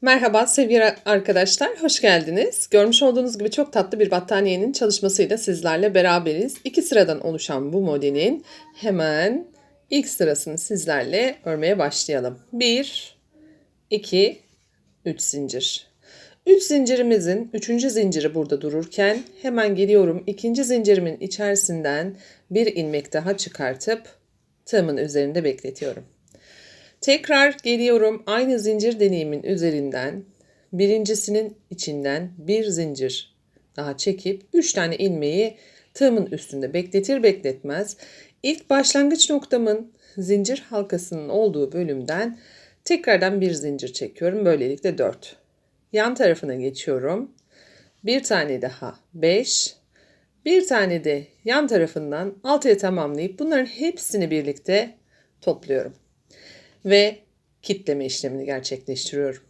Merhaba sevgili arkadaşlar, hoş geldiniz. Görmüş olduğunuz gibi çok tatlı bir battaniyenin çalışmasıyla sizlerle beraberiz. İki sıradan oluşan bu modelin hemen ilk sırasını sizlerle örmeye başlayalım. 1, 2, 3 zincir. 3 zincirimizin 3. zinciri burada dururken hemen geliyorum ikinci zincirimin içerisinden bir ilmek daha çıkartıp tığımın üzerinde bekletiyorum. Tekrar geliyorum aynı zincir deneyimin üzerinden birincisinin içinden bir zincir daha çekip 3 tane ilmeği tığımın üstünde bekletir bekletmez ilk başlangıç noktamın zincir halkasının olduğu bölümden tekrardan bir zincir çekiyorum. Böylelikle 4. Yan tarafına geçiyorum. Bir tane daha 5. Bir tane de yan tarafından 6'ya tamamlayıp bunların hepsini birlikte topluyorum ve kitleme işlemini gerçekleştiriyorum.